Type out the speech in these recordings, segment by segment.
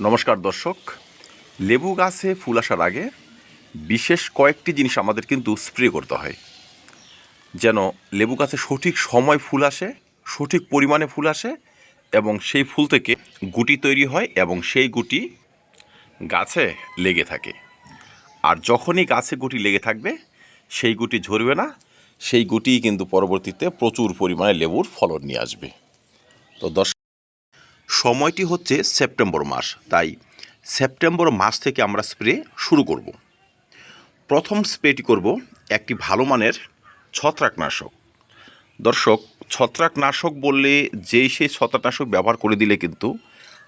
নমস্কার দর্শক। লেবু গাছে ফুল আসার আগে বিশেষ কয়েকটি জিনিস আমাদের কিন্তু স্প্রে করতে হয়। যেন লেবু গাছে সঠিক সময় ফুল আসে, সঠিক পরিমাণে ফুল আসে এবং সেই ফুল থেকে গুটি তৈরি হয় এবং সেই গুটি গাছে লেগে থাকে। আর যখনই গাছে গুটি লেগে থাকবে, সেই গুটি ঝরবে না, সেই গুটিই কিন্তু পরবর্তীতে প্রচুর পরিমাণে লেবুর ফলন নিয়ে আসবে। তো দর্শক সময়টি হচ্ছে সেপ্টেম্বর মাস। তাই সেপ্টেম্বর মাস থেকে আমরা স্প্রে শুরু করব। প্রথম স্প্রেটি করব একটি ভালো মানের ছত্রাকনাশক। দর্শক, ছত্রাকনাশক বললে যেই সেই ছত্রাকনাশক ব্যবহার করে দিলে কিন্তু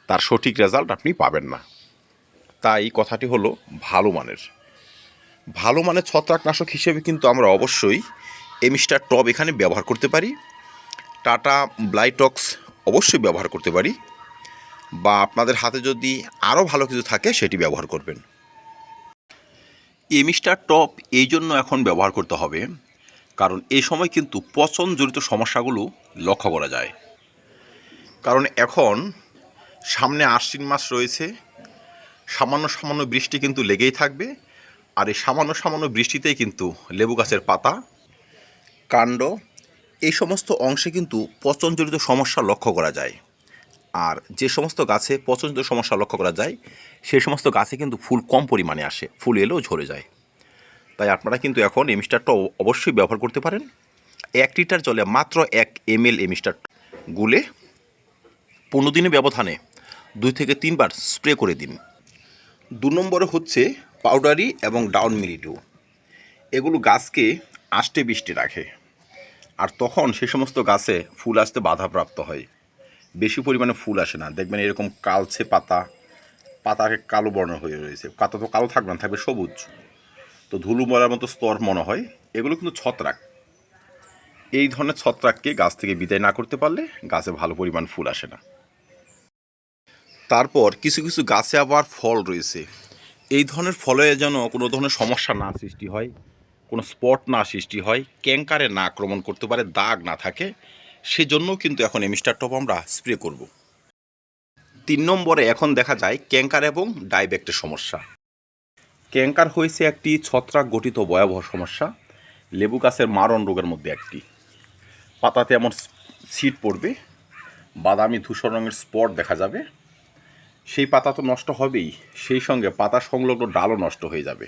তার সঠিক রেজাল্ট আপনি পাবেন না। তাই কথাটি হলো ভালো মানের। ভালো মানের ছত্রাকনাশক হিসেবে কিন্তু আমরা অবশ্যই এমিস্টার টব এখানে ব্যবহার করতে পারি। টাটা ব্লাইটক্স অবশ্যই ব্যবহার করতে পারি। বা আপনাদের হাতে যদি আরও ভালো কিছু থাকে, সেটি ব্যবহার করবেন। এমিস্টার টপ এই জন্য এখন ব্যবহার করতে হবে, কারণ এই সময় কিন্তু পচন জড়িত সমস্যাগুলো লক্ষ্য করা যায়। কারণ এখন সামনে আশ্বিন মাস রয়েছে, সামান্য সামান্য বৃষ্টি কিন্তু লেগেই থাকবে, আর এই সামান্য সামান্য বৃষ্টিতেই কিন্তু লেবু গাছের পাতা, কাণ্ড, এই সমস্ত অংশে কিন্তু পচনজনিত সমস্যা লক্ষ্য করা যায়। আর যে সমস্ত গাছে পচনজনিত সমস্যা লক্ষ্য করা যায়, সেই সমস্ত গাছে কিন্তু ফুল কম পরিমাণে আসে, ফুল এলেও ঝরে যায়। তাই আপনারা কিন্তু এখন এমিস্টারটা অবশ্যই ব্যবহার করতে পারেন। এক লিটার জলে মাত্র এক এম এল এমিস্টার গুলে পনেরো দিনের ব্যবধানে দুই থেকে তিনবার স্প্রে করে দিন। দু নম্বরে হচ্ছে পাউডারি এবং ডাউন মিলিটু এগুলো গাছকে আষ্টে বৃষ্টি রাখে। আর তখন সে সমস্ত গাছে ফুল আসতে বাধাপ্রাপ্ত হয়। বেশি পরিমাণে ফুল আসে না। দেখবেন এরকম কালছে পাতা, পাতাকে কালো বর্ণ হয়ে রয়েছে। পাতা তো কালো থাকবে না, থাকবে সবুজ। তো ধুলু মরার মতো স্তর মনে হয়। এগুলো কিন্তু ছত্রাক। এই ধরনের ছত্রাককে গাছ থেকে বিদায় না করতে পারলে গাছে ভালো পরিমাণ ফুল আসে না। তারপর কিছু কিছু গাছে আবার ফল রয়েছে। এই ধরনের ফলে যেন কোনো ধরনের সমস্যা না সৃষ্টি হয়, কোনো স্পট না সৃষ্টি হয় ক্যাঙ্কারে না আক্রমণ করতে পারে, দাগ না থাকে সেজন্য কিন্তু এখন এমিস্টার টপ আমরা স্প্রে করব। তিন নম্বরে এখন দেখা যায় ক্যাঙ্কার এবং ডাইব্যাক্টের সমস্যা। ক্যাঙ্কার হয়েছে একটি ছত্রাক গঠিত ভয়াবহ সমস্যা, লেবু গাছের মারণ রোগের মধ্যে একটি। পাতাতে এমন সিট পড়বে, বাদামি ধূসর রঙের স্পট দেখা যাবে। সেই পাতা তো নষ্ট হবেই, সেই সঙ্গে পাতা সংলগ্ন ডালও নষ্ট হয়ে যাবে।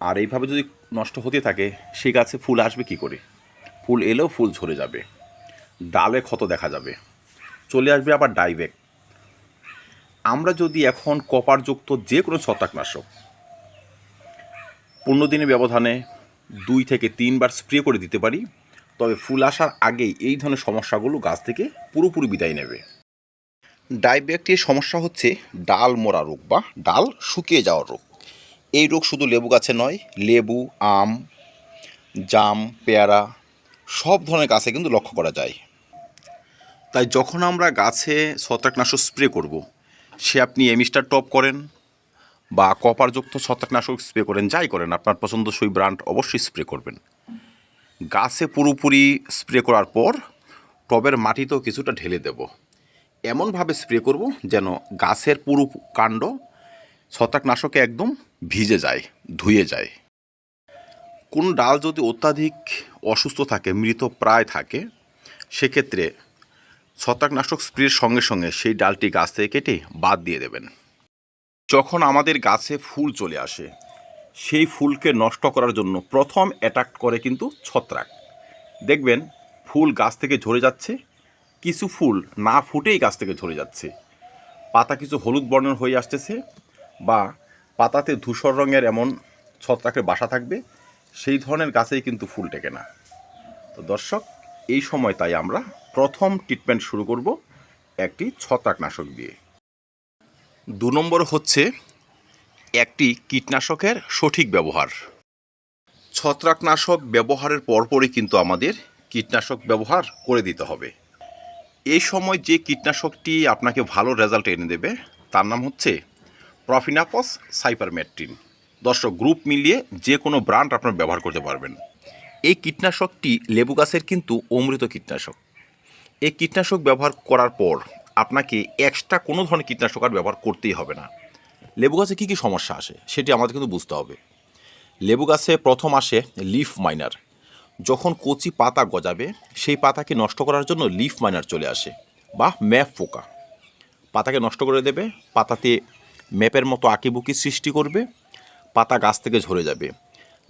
আর এইভাবে যদি নষ্ট হতে থাকে, সেই গাছে ফুল আসবে কি করে? ফুল এলেও ফুল ঝরে যাবে। ডালে ক্ষত দেখা যাবে। চলে আসবে আবার ডাইবেক আমরা যদি এখন কপারযুক্ত যে কোনো ছত্রাকনাশক পনেরো দিনের ব্যবধানে দুই থেকে তিনবার স্প্রে করে দিতে পারি, তবে ফুল আসার আগেই এই ধরনের সমস্যাগুলো গাছ থেকে পুরোপুরি বিদায় নেবে। ডাইব্যাকটির সমস্যা হচ্ছে ডাল মোড়া রোগ বা ডাল শুকিয়ে যাওয়ার রোগ। এই রোগ শুধু লেবু গাছে নয়, লেবু, আম, জাম, পেয়ারা সব ধরনের গাছে কিন্তু লক্ষ্য করা যায়। তাই যখন আমরা গাছে ছত্রাকনাশক স্প্রে করব, সে আপনি এমিস্টার টপ করেন বা কপারযুক্ত ছত্রাকনাশক স্প্রে করেন, যাই করেন, আপনার পছন্দসই ব্র্যান্ড অবশ্যই স্প্রে করবেন। গাছে পুরোপুরি স্প্রে করার পর টবের মাটিতেও কিছুটা ঢেলে দেব। এমনভাবে স্প্রে করব যেন গাছের পুরো কাণ্ড ছত্রাকনাশকে একদম ভিজে যায়, ধুয়ে যায়। কোন ডাল যদি অত্যাধিক অসুস্থ থাকে, মৃত প্রায় থাকে, সেক্ষেত্রে ছত্রাকনাশক স্প্রের সঙ্গে সঙ্গে সেই ডালটি গাছ থেকে কেটে বাদ দিয়ে দেবেন। যখন আমাদের গাছে ফুল চলে আসে, সেই ফুলকে নষ্ট করার জন্য প্রথম অ্যাটাক করে কিন্তু ছত্রাক। দেখবেন, ফুল গাছ থেকে ঝরে যাচ্ছে, কিছু ফুল না ফুটেই গাছ থেকে ঝরে যাচ্ছে। পাতা কিছু হলুদ বর্ণের হয়ে আসতেছে বা পাতাতে ধূসর রঙের এমন ছত্রাকের বাসা থাকবে সেই ধরনের গাছেই কিন্তু ফুল টেকে না। তো দর্শক, এই সময় তাই আমরা প্রথম ট্রিটমেন্ট শুরু করব একটি ছত্রাকনাশক দিয়ে। দু নম্বর হচ্ছে একটি কীটনাশকের সঠিক ব্যবহার। ছত্রাকনাশক ব্যবহারের পরপরই কিন্তু আমাদের কীটনাশক ব্যবহার করে দিতে হবে। এই সময় যে কীটনাশকটি আপনাকে ভালো রেজাল্ট এনে দেবে, তার নাম হচ্ছে প্রফিনাপস সাইপারমেট্রিন দর্শক গ্রুপ মিলিয়ে যে কোনো ব্র্যান্ড আপনারা ব্যবহার করতে পারবেন। এই কীটনাশকটি লেবু গাছের কিন্তু অমৃত কীটনাশক। এই কীটনাশক ব্যবহার করার পর আপনাকে এক্সট্রা কোনো ধরনের কীটনাশক আর ব্যবহার করতেই হবে না। লেবু গাছে কী কী সমস্যা আসে সেটি আমাদের কিন্তু বুঝতে হবে। লেবু গাছে প্রথম আসে লিফ মাইনার যখন কচি পাতা গজাবে, সেই পাতাকে নষ্ট করার জন্য লিফ মাইনার চলে আসে বা ম্যাপ পোকা। পাতাকে নষ্ট করে দেবে, পাতাতে ম্যাপের মতো আঁকিবুকি সৃষ্টি করবে পাতা গাছ থেকে ঝরে যাবে।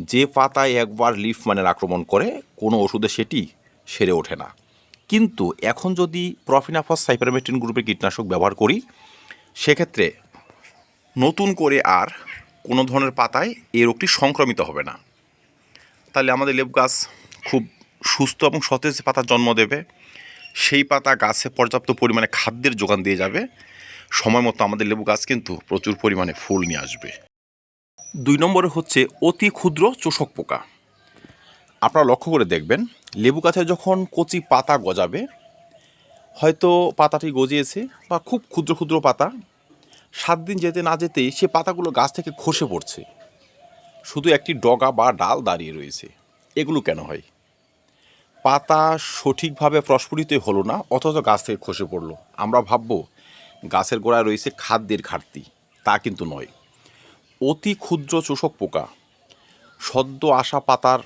যে পাতায় একবার লিফ মাইনার আক্রমণ করে, কোনো ওষুধে সেটি সেরে ওঠে না। কিন্তু এখন যদি প্রফিনাফস সাইপারমেটিন গ্রুপের কীটনাশক ব্যবহার করি, সেক্ষেত্রে নতুন করে আর কোনো ধরনের পাতায় এই রোগটি সংক্রমিত হবে না। তাহলে আমাদের লেবু গাছ খুব সুস্থ এবং সতেজ পাতার জন্ম দেবে। সেই পাতা গাছে পর্যাপ্ত পরিমাণে খাদ্যের যোগান দিয়ে যাবে। সময় মতো আমাদের লেবু গাছ কিন্তু প্রচুর পরিমাণে ফুল নিয়ে আসবে। দুই নম্বরে হচ্ছে অতি ক্ষুদ্র চোষক পোকা। আপনারা লক্ষ্য করে দেখবেন, লেবু গাছে যখন কচি পাতা গজাবে, হয়তো পাতাটি গজিয়েছে বা খুব ক্ষুদ্র ক্ষুদ্র পাতা, সাত দিন যেতে না যেতেই সে পাতাগুলো গাছ থেকে খসে পড়ছে। শুধু একটি ডগা বা ডাল দাঁড়িয়ে রয়েছে। এগুলো কেন হয়? পাতা সঠিকভাবে প্রস্ফুটিত হলো না, অথচ গাছ থেকে খসে পড়ল। আমরা ভাববো, গাছের গোড়ায় রয়েছে খাদ্যের ঘাটতি, তা কিন্তু নয়। অতি ক্ষুদ্র চোষক পোকা। সদ্য আসা পাতার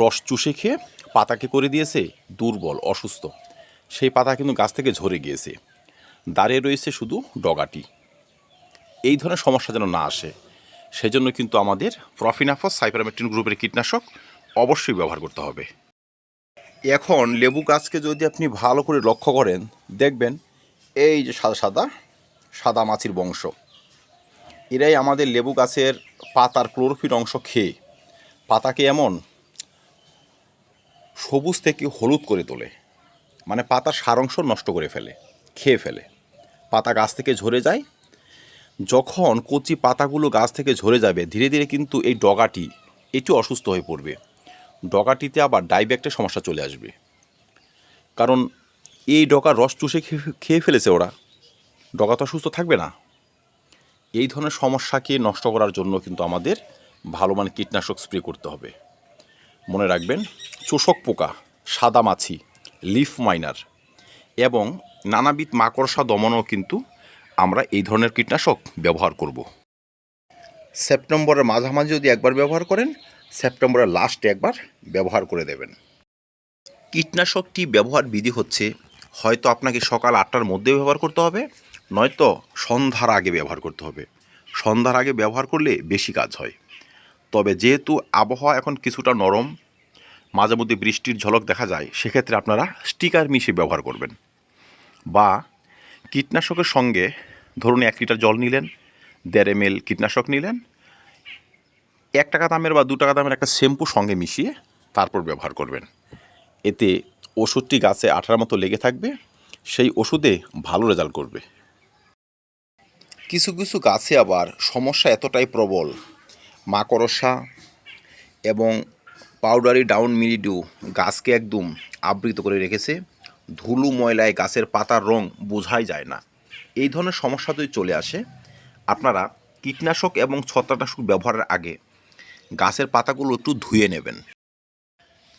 রস চুষে খেয়ে পাতাকে করে দিয়েছে দুর্বল, অসুস্থ। সেই পাতা কিন্তু গাছ থেকে ঝরে গিয়েছে। দাঁড়িয়ে রয়েছে শুধু ডগাটি। এই ধরনের সমস্যা যেন না আসে, সেজন্য কিন্তু আমাদের প্রফিনাফস সাইপারমেট্রিন গ্রুপের কীটনাশক অবশ্যই ব্যবহার করতে হবে। এখন লেবু গাছকে যদি আপনি ভালো করে লক্ষ্য করেন, দেখবেন এই যে সাদা সাদা সাদা মাছির বংশ। এরাই আমাদের লেবু গাছের পাতার ক্লোরোফিল অংশ খেয়ে পাতাকে এমন সবুজ থেকে হলুদ করে তোলে। মানে পাতার সারাংশ নষ্ট করে ফেলে, খেয়ে ফেলে। পাতা গাছ থেকে ঝরে যায়। যখন কচি পাতাগুলো গাছ থেকে ঝরে যাবে, ধীরে ধীরে কিন্তু এই ডগাটি এটি অসুস্থ হয়ে পড়বে। ডগাটিতে আবার ডাইব্যাক্টের সমস্যা চলে আসবে। কারণ এই ডগার রস চুষে খেয়ে- ফেলেছে ওরা। ডগা তো আর সুস্থ থাকবে না। এই ধরনের সমস্যাকে নষ্ট করার জন্য কিন্তু আমাদের ভালো মানের কীটনাশক স্প্রে করতে হবে। মনে রাখবেন, চোষক পোকা, সাদা মাছি, লিফ মাইনার এবং নানাবিধ মাকড়সা দমনও কিন্তু আমরা এই ধরনের কীটনাশক ব্যবহার করব। সেপ্টেম্বরের মাঝামাঝি যদি একবার ব্যবহার করেন, সেপ্টেম্বরের লাস্টে একবার ব্যবহার করে দেবেন। কীটনাশকটি ব্যবহার বিধি হচ্ছে, হয়তো আপনাকে সকাল আটটার মধ্যে ব্যবহার করতে হবে নয়তো সন্ধ্যার আগে ব্যবহার করতে হবে। সন্ধ্যার আগে ব্যবহার করলে বেশি কাজ হয়। তবে যেহেতু আবহাওয়া এখন কিছুটা নরম মাঝে মধ্যে বৃষ্টির ঝলক দেখা যায়, সেক্ষেত্রে আপনারা স্টিকার মিশিয়ে ব্যবহার করবেন। বা কীটনাশকের সঙ্গে ধরুন এক লিটার জল নিলেন, দেড় এম কীটনাশক নিলেন, এক টাকা দামের বা দু টাকা দামের একটা শ্যাম্পু সঙ্গে মিশিয়ে তারপর ব্যবহার করবেন। এতে ওষুধটি গাছে আঠার মতো লেগে থাকবে, সেই ওষুধে ভালো রেজাল্ট করবে। কিছু কিছু গাছে আবার সমস্যা এতটাই প্রবল। মাকড়সা এবং পাউডারি ডাউন মিলিডিউ গাছকে একদম আবৃত করে রেখেছে। ধুলো ময়লায় গাছের পাতার রং বোঝাই যায় না। এই ধরনের সমস্যা যদি চলে আসে, আপনারা কীটনাশক এবং ছত্রাকনাশক ব্যবহারের আগে গাছের পাতাগুলো একটু ধুয়ে নেবেন।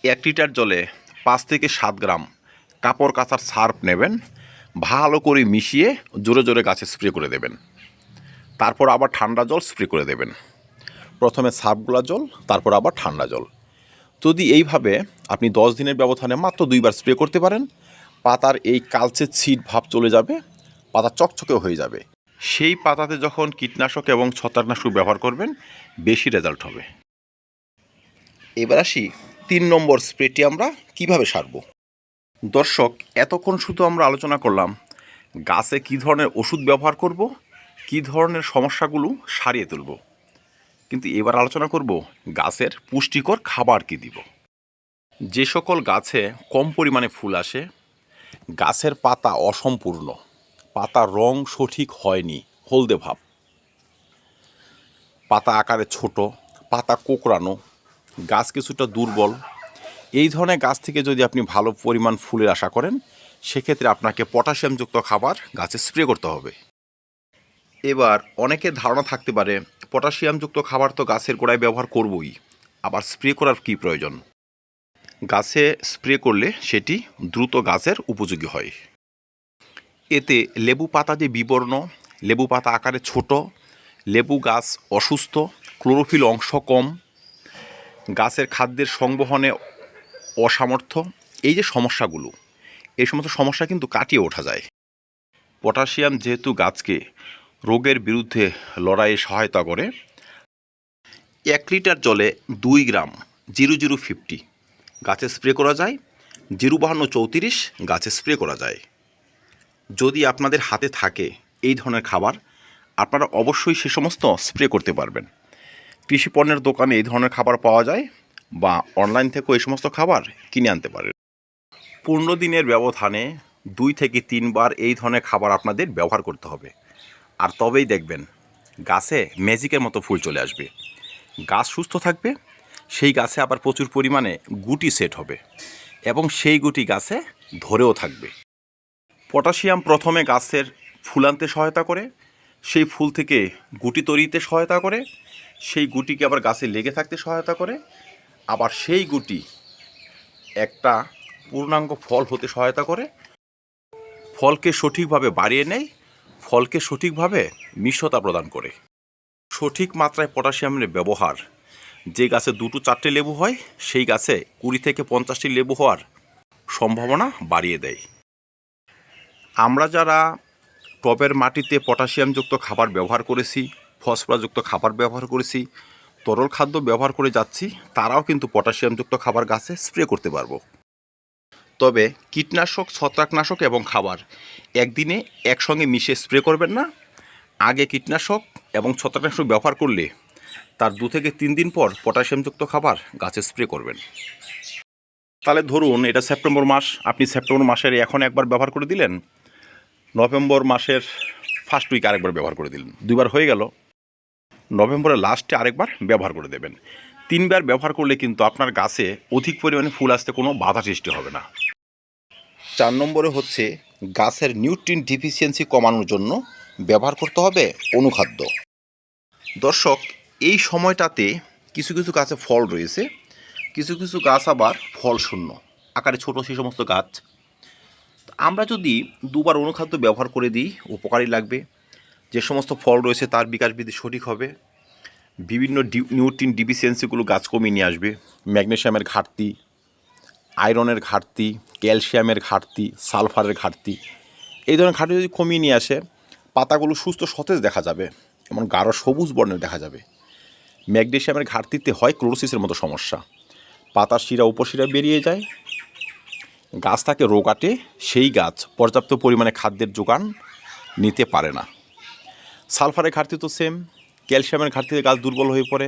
এক লিটার জলে পাঁচ থেকে সাত গ্রাম কাপড় কাচার সার্ফ নেবেন। ভালো করে মিশিয়ে জোরে জোরে গাছে স্প্রে করে দেবেন। তারপর আবার ঠান্ডা জল স্প্রে করে দেবেন। প্রথমে সার্ফগুলা জল, তারপর আবার ঠান্ডা জল। যদি এইভাবে আপনি দশ দিনের ব্যবধানে মাত্র দুইবার স্প্রে করতে পারেন, পাতার এই কালচে ছিট ভাব চলে যাবে, পাতা চকচকে হয়ে যাবে। সেই পাতাতে যখন কীটনাশক এবং ছত্রাকনাশক ব্যবহার করবেন, বেশি রেজাল্ট হবে। এবার আসি তিন নম্বর স্প্রেটি আমরা কীভাবে সারব? দর্শক, এতক্ষণ শুধু আমরা আলোচনা করলাম গাছে কী ধরনের ওষুধ ব্যবহার করব কী ধরনের সমস্যাগুলো সারিয়ে তুলব? কিন্তু এবার আলোচনা করব গাছের পুষ্টিকর খাবার কি দিব? যে সকল গাছে কম পরিমাণে ফুল আসে, গাছের পাতা অসম্পূর্ণ পাতার রং সঠিক হয়নি, হলদে ভাব। পাতা আকারে ছোট, পাতা কোকড়ানো, গাছ কিছুটা দুর্বল। এই ধরনের গাছ থেকে যদি আপনি ভালো পরিমাণ ফুলের আশা করেন, সেক্ষেত্রে আপনাকে পটাশিয়ামযুক্ত খাবার গাছে স্প্রে করতে হবে। এবার অনেকের ধারণা থাকতে পারে, পটাশিয়ামযুক্ত খাবার তো গাছের গোড়ায় ব্যবহার করবই। আবার স্প্রে করার কী প্রয়োজন? গাছে স্প্রে করলে সেটি দ্রুত গাছের উপযোগী হয়। এতে লেবু পাতা যে বিবর্ণ, লেবু পাতা আকারে ছোট, লেবু গাছ অসুস্থ, ক্লোরোফিল অংশ কম, গাছের খাদ্যের সংবহনে অসামর্থ্য, এই যে সমস্যাগুলো, এই সমস্ত সমস্যা কিন্তু কাটিয়ে ওঠা যায়। পটাশিয়াম যেহেতু গাছকে রোগের বিরুদ্ধে লড়াইয়ে সহায়তা করে। এক লিটার জলে দুই গ্রাম জিরো জিরো ফিফটি গাছে স্প্রে করা যায়, জিরো বাহান্ন চৌত্রিশ গাছে স্প্রে করা যায়। যদি আপনাদের হাতে থাকে এই ধরনের খাবার, আপনারা অবশ্যই সে সমস্ত স্প্রে করতে পারবেন। কৃষি পণ্যের দোকানে এই ধরনের খাবার পাওয়া যায় বা অনলাইন থেকেও এই সমস্ত খাবার কিনে আনতে পারেন। পনেরো দিনের ব্যবধানে দুই থেকে তিনবার এই ধরনের খাবার আপনাদের ব্যবহার করতে হবে। আর তবেই দেখবেন গাছে ম্যাজিকের মতো ফুল চলে আসবে। গাছ সুস্থ থাকবে, সেই গাছে আবার প্রচুর পরিমাণে গুটি সেট হবে এবং সেই গুটি গাছে ধরেও থাকবে। পটাশিয়াম প্রথমে গাছের ফুল আনতে সহায়তা করে, সেই ফুল থেকে গুটি তৈরিতে সহায়তা করে, সেই গুটিকে আবার গাছে লেগে থাকতে সহায়তা করে, আবার সেই গুটি একটা পূর্ণাঙ্গ ফল হতে সহায়তা করে। ফলকে সঠিকভাবে বাড়িয়ে নেয় ফলকে সঠিকভাবে মিশ্রতা প্রদান করে। সঠিক মাত্রায় পটাশিয়ামের ব্যবহার। যে গাছে দুটো চারটে লেবু হয়, সেই গাছে কুড়ি থেকে পঞ্চাশটি লেবু হওয়ার সম্ভাবনা বাড়িয়ে দেয়। আমরা যারা টবের মাটিতে পটাশিয়ামযুক্ত খাবার ব্যবহার করেছি, ফসফরাসযুক্ত খাবার ব্যবহার করেছি, তরল খাদ্য ব্যবহার করে যাচ্ছি, তারাও কিন্তু পটাশিয়ামযুক্ত খাবার গাছে স্প্রে করতে পারব। তবে কীটনাশক, ছত্রাকনাশক এবং খাবার একদিনে একসঙ্গে মিশে স্প্রে করবেন না। আগে কীটনাশক এবং ছত্রাকনাশক ব্যবহার করলে তার দু থেকে তিন দিন পর পটাশিয়ামযুক্ত খাবার গাছে স্প্রে করবেন। তাহলে ধরুন, এটা সেপ্টেম্বর মাস, আপনি সেপ্টেম্বর মাসের এখন একবার ব্যবহার করে দিলেন, নভেম্বর মাসের ফার্স্ট উইক আরেকবার ব্যবহার করে দিলেন, দুইবার হয়ে গেল। নভেম্বরের লাস্টে আরেকবার ব্যবহার করে দেবেন। তিনবার ব্যবহার করলে কিন্তু আপনার গাছে অধিক পরিমাণে ফুল আসতে কোনো বাধা সৃষ্টি হবে না। চার নম্বরে হচ্ছে গাছের নিউট্রিন ডিফিসিয়েন্সি কমানোর জন্য ব্যবহার করতে হবে অনুখাদ্য। দর্শক, এই সময়টাতে কিছু কিছু গাছে ফল রয়েছে, কিছু কিছু গাছ আবার ফল শূন্য, আকারে ছোট সেই সমস্ত গাছ। আমরা যদি দুবার অনুখাদ্য ব্যবহার করে দিই, উপকারী লাগবে। যে সমস্ত ফল রয়েছে তার বিকাশ বৃদ্ধি সঠিক হবে। বিভিন্ন ডি নিউট্রিন ডিফিসিয়েন্সিগুলো গাছ কমিয়ে নিয়ে আসবে, ম্যাগনেশিয়ামের ঘাটতি আয়রনের ঘাটতি, ক্যালসিয়ামের ঘাটতি, সালফারের ঘাটতি। এই ধরনের ঘাটতি যদি কমিয়ে নিয়ে আসে, পাতাগুলো সুস্থ সতেজ দেখা যাবে, এমন গাঢ় সবুজ বর্ণের দেখা যাবে। ম্যাগনেশিয়ামের ঘাটতিতে হয় ক্লোরোসিসের মতো সমস্যা। পাতার শিরা উপশিরা বেরিয়ে যায়। গাছ তাকে রোগাটে সেই গাছ পর্যাপ্ত পরিমাণে খাদ্যের যোগান নিতে পারে না। সালফারের ঘাটতি তো সেম ক্যালসিয়ামের ঘাটতিতে গাছ দুর্বল হয়ে পড়ে,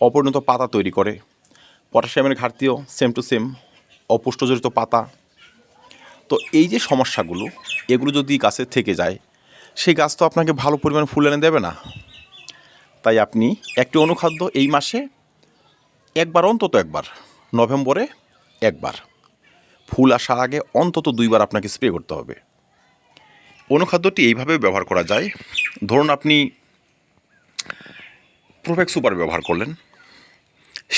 অপরিণত পাতা তৈরি করে। পটাশিয়ামের ঘাটতিও সেম টু সেম অপুষ্টজনিত পাতা। তো এই যে সমস্যাগুলো, এগুলো যদি গাছের থেকে যায়, সেই গাছ তো আপনাকে ভালো পরিমাণে ফুল এনে দেবে না। তাই আপনি একটি অনুখাদ্য এই মাসে একবার, অন্তত একবার, নভেম্বরে একবার, ফুল আসার আগে অন্তত দুইবার আপনাকে স্প্রে করতে হবে। অনুখাদ্যটি এইভাবে ব্যবহার করা যায়, ধরুন আপনি প্রোফেক্স সুপার ব্যবহার করলেন,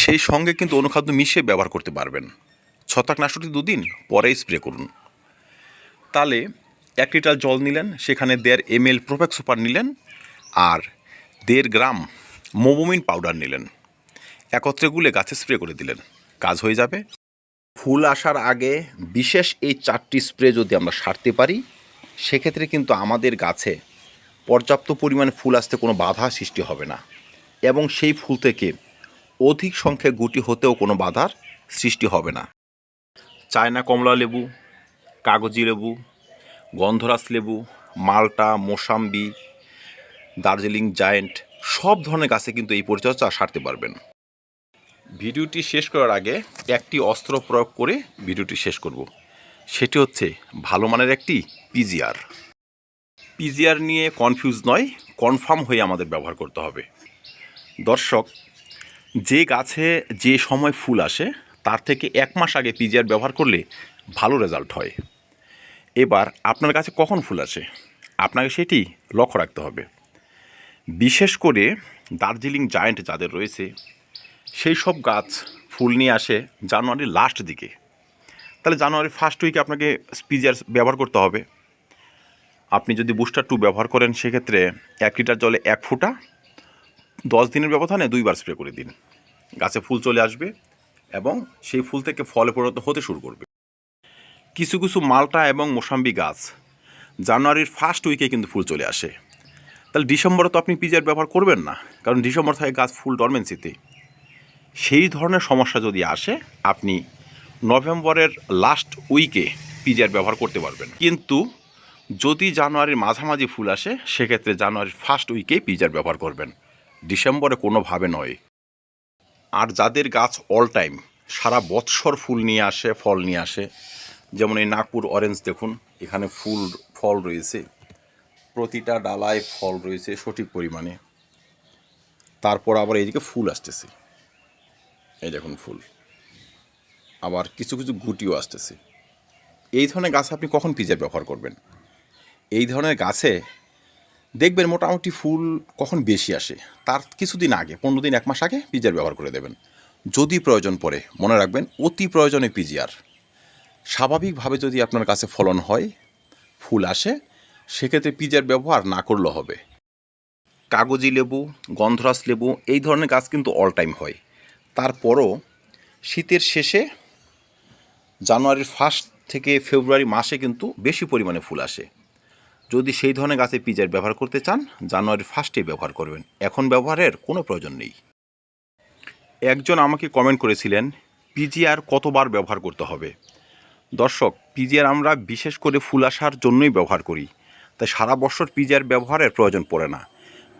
সেই সঙ্গে কিন্তু অনুখাদ্য মিশিয়ে ব্যবহার করতে পারবেন। ছত্রাকনাশকটি দুদিন পরেই স্প্রে করুন। তাহলে এক লিটার জল নিলেন, সেখানে দেড় এম এল প্রোফেক্স সুপার নিলেন আর দেড় গ্রাম মোমোমিন পাউডার নিলেন। একত্রে গুলে গাছে স্প্রে করে দিলেন। কাজ হয়ে যাবে। ফুল আসার আগে বিশেষ এই চারটি স্প্রে যদি আমরা সারতে পারি, সেক্ষেত্রে কিন্তু আমাদের গাছে পর্যাপ্ত পরিমাণে ফুল আসতে কোনো বাধা সৃষ্টি হবে না এবং সেই ফুল থেকে অধিক সংখ্যায় গুটি হতেও কোনো বাধার সৃষ্টি হবে না। চায়না কমলা লেবু, কাগজি লেবু, গন্ধরাজ লেবু, মালটা, মোসাম্বি, দার্জিলিং জায়েন্ট, সব ধরনের গাছে কিন্তু এই পরিচর্যা সারতে পারবেন। ভিডিওটি শেষ করার আগে একটি অস্ত্র প্রয়োগ করে ভিডিওটি শেষ করব। সেটি হচ্ছে ভালো মানের একটি পিজিআর। পিজিআর নিয়ে কনফিউজ নয় কনফার্ম হয়ে আমাদের ব্যবহার করতে হবে। দর্শক, যে গাছে যে সময় ফুল আসে তার থেকে এক মাস আগে পিজিআর ব্যবহার করলে ভালো রেজাল্ট হয়। এবার আপনার কাছে কখন ফুল আসে? আপনাকে সেটি লক্ষ্য রাখতে হবে। বিশেষ করে দার্জিলিং জায়েন্ট যাদের রয়েছে, সেই সব গাছ ফুল নিয়ে আসে জানুয়ারির লাস্ট দিকে। তাহলে জানুয়ারি ফার্স্ট উইকে আপনাকে পিজিআর ব্যবহার করতে হবে। আপনি যদি বুস্টার টু ব্যবহার করেন, সেক্ষেত্রে এক লিটার জলে এক ফুটা, দশ দিনের ব্যবধানে দুইবার স্প্রে করে দিন। গাছে ফুল চলে আসবে। এবং সেই ফুল থেকে ফলে পরিণত হতে শুরু করবে। কিছু কিছু মালটা এবং মোসাম্বি গাছ, জানুয়ারির ফার্স্ট উইকে কিন্তু ফুল চলে আসে। তাহলে ডিসেম্বরে তো আপনি পিজার ব্যবহার করবেন না, কারণ ডিসেম্বর থাকে গাছ ফুল ডরমেন্সিতে সেই ধরনের সমস্যা যদি আসে, আপনি নভেম্বরের লাস্ট উইকে পিজার ব্যবহার করতে পারবেন। কিন্তু যদি জানুয়ারির মাঝামাঝি ফুল আসে, সেক্ষেত্রে জানুয়ারির ফার্স্ট উইকে পিজার ব্যবহার করবেন। ডিসেম্বরে কোনোভাবে নয়। আর যাদের গাছ অল টাইম সারা বৎসর ফুল নিয়ে আসে, ফল নিয়ে আসে, যেমন এই নাগপুর অরেঞ্জ দেখুন, এখানে ফুল, ফল রয়েছে, প্রতিটা ডালায় ফল রয়েছে সঠিক পরিমাণে। তারপর আবার এইদিকে ফুল আসতেছে, এই দেখুন ফুল। আবার কিছু কিছু গুটিও আসতেছে। এই ধরনের গাছ আপনি কখন পিজার ব্যবহার করবেন? এই ধরনের গাছে দেখবেন মোটামুটি ফুল কখন বেশি আসে? তার কিছুদিন আগে, পনেরো দিন, এক মাস আগে পিজার ব্যবহার করে দেবেন। যদি প্রয়োজন পড়ে, মনে রাখবেন অতি প্রয়োজনে পিজিআর। স্বাভাবিকভাবে যদি আপনার কাছে ফলন হয়, ফুল আসে, সেক্ষেত্রে পিজার ব্যবহার না করলেও হবে। কাগজি লেবু গন্ধরাস লেবু, এই ধরনের গাছ কিন্তু অল টাইম হয়। তারপরও শীতের শেষে জানুয়ারির ফার্স্ট থেকে ফেব্রুয়ারি মাসে কিন্তু বেশি পরিমাণে ফুল আসে। যদি সেই ধরনের গাছে পিজার ব্যবহার করতে চান, জানুয়ারির ফার্স্টে ব্যবহার করবেন। এখন ব্যবহারের কোনো প্রয়োজন নেই। একজন আমাকে কমেন্ট করেছিলেন পিজিআর কতবার ব্যবহার করতে হবে? দর্শক পিজিআর আমরা বিশেষ করে ফুল আসার জন্যই ব্যবহার করি। তাই সারা বছর পিজিআর ব্যবহারের প্রয়োজন পড়ে না।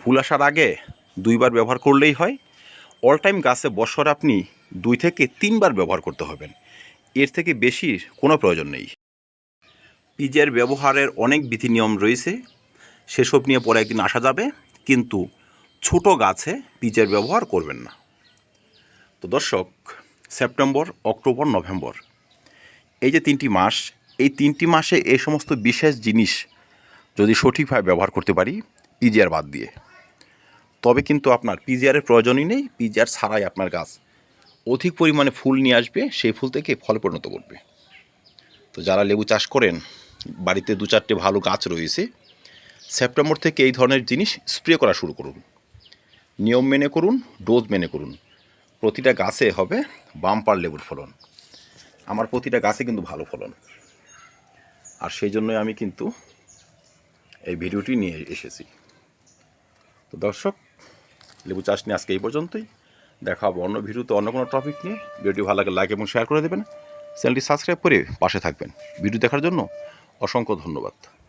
ফুল আসার আগে দুইবার ব্যবহার করলেই হয়। অল টাইম গাছে বছর আপনি দুই থেকে তিনবার ব্যবহার করতে হবেন। এর থেকে বেশি কোনো প্রয়োজন নেই। পিজিআর ব্যবহারের অনেক বিধি নিয়ম রয়েছে। সেসব নিয়ে পরে একদিন আসা যাবে, কিন্তু ছোট গাছে পিজের ব্যবহার করবেন না। তো দর্শক, সেপ্টেম্বর, অক্টোবর, নভেম্বর, এই যে তিনটি মাস, এই তিনটি মাসে এই সমস্ত বিশেষ জিনিস যদি সঠিকভাবে ব্যবহার করতে পারি, পিজিআর বাদ দিয়ে। তবে কিন্তু আপনার পিজিআরের প্রয়োজনই নেই, পিজিআর ছাড়াই আপনার গাছ অধিক পরিমাণে ফুল নিয়ে আসবে, সেই ফুল থেকে ফল পরিণত করবে তো যারা লেবু চাষ করেন বাড়িতে দু চারটে ভালো গাছ রয়েছে, সেপ্টেম্বর থেকে এই ধরনের জিনিস স্প্রে করা শুরু করুন। নিয়ম মেনে করুন, ডোজ মেনে করুন। প্রতিটা গাছে হবে বাম্পার লেবুর ফলন। আমার প্রতিটা গাছে কিন্তু ভালো ফলন। আর সেই জন্যই আমি কিন্তু এই ভিডিওটি নিয়ে এসেছি। তো দর্শক, লেবু চাষ নিয়ে আজকে এই পর্যন্তই। দেখা হবে অন্য ভিডিওতে অন্য কোনো টপিক নিয়ে। ভিডিওটি ভালো লাগে লাইক এবং শেয়ার করে দেবেন। চ্যানেলটি সাবস্ক্রাইব করে পাশে থাকবেন। ভিডিও দেখার জন্য অসংখ্য ধন্যবাদ।